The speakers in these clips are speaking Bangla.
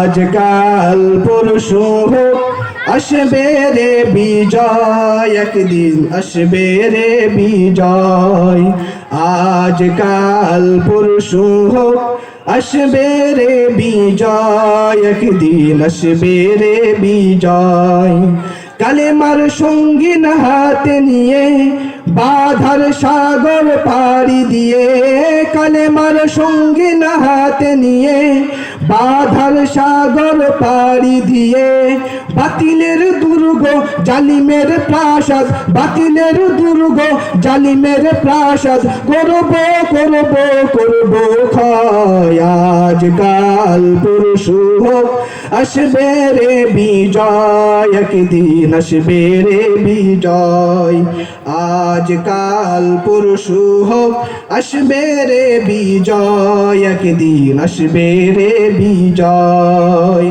আজকাল পরশু আসবে রে বিজয়, একদিন আসবে রে বিজয়। আজকাল পরশু আসবে রে বিজয়, একদিন আসবে রে বিজয়। কালেমার সঙ্গীন হাতে নিয়ে বাধার সাগর পাড়ি দিয়ে, কালেমার সঙ্গীন হাতে নিয়ে, বাধার সাগর পাড়ি দিয়ে। বাতিলের দুর্গ, জালিমের প্রাসাদ, বাতিলের দুর্গ, জালিমের প্রাসাদ। করব করব করব আজকাল পুরুষ হোক, আসবে রে বিজয়। একদিন আসবে রে বিজয়। আজকাল পুরুষ হোক আসবে রে বিজয় একদিন বিজয়।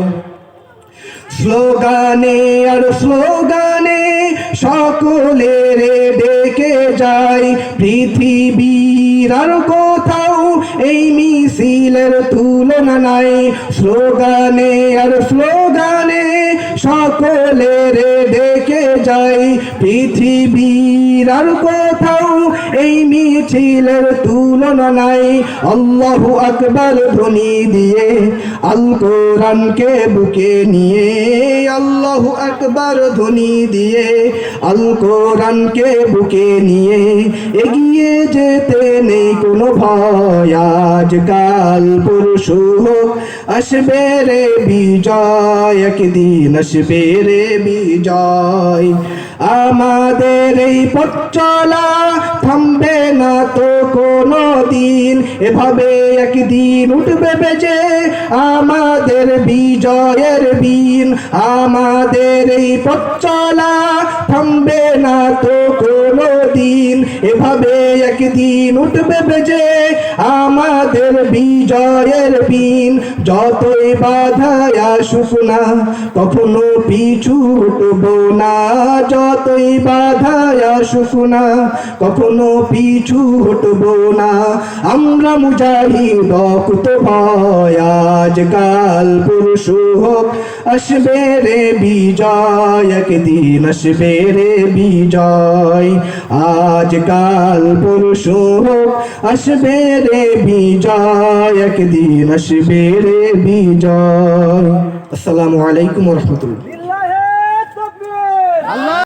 স্লোগানে আর স্লোগানে সকলের ডেকে যায়। পৃথিবীর আর কোথাও এই মিছিলের তুলনা নাই। স্লোগানে আর স্লোগানে সকলের ডেকে যায় পৃথিবীর আর কোথাও এই মিছিলের তুলনা নাই। আল্লাহু আকবার ধ্বনি দিয়ে আল কোরআনকে বুকে নিয়ে আল্লাহু আকবার ধ্বনি দিয়ে আল কোরআনকে বুকে নিয়ে এগিয়ে যেতে নেই কোনো ভয়। আজকাল পুরুষ হোক, আসবে রে বিজয় একদিন আসবে রে বিজয়। আমাদের এই পথ চলা থামবে না তো কোনো দিন এভাবে একদিন উঠবে বেজে আমাদের বিজয়ের দিন। আমাদের এই পথ চলা থামবে না তো কোনো দিন এভাবে একদিন উঠবে বেজে আমাদের বিজয়ের বিন যতই বাধায় আসুক না, কখনো পিছু হটব না। যতই বাধায় আসুক না, কখনো পিছু হটব না। আমরা মুজাহিদ কুত ভয়, আজকাল পুরুষ হোক, আসবে রে বিজয়। একদিন আসবে রে বিজয়। আজকাল পুরুষ হোক আসবে রে বিজয় একদিন আসবে রে বিজয়। আসসালামু আলাইকুম রহমতুল্লাহ।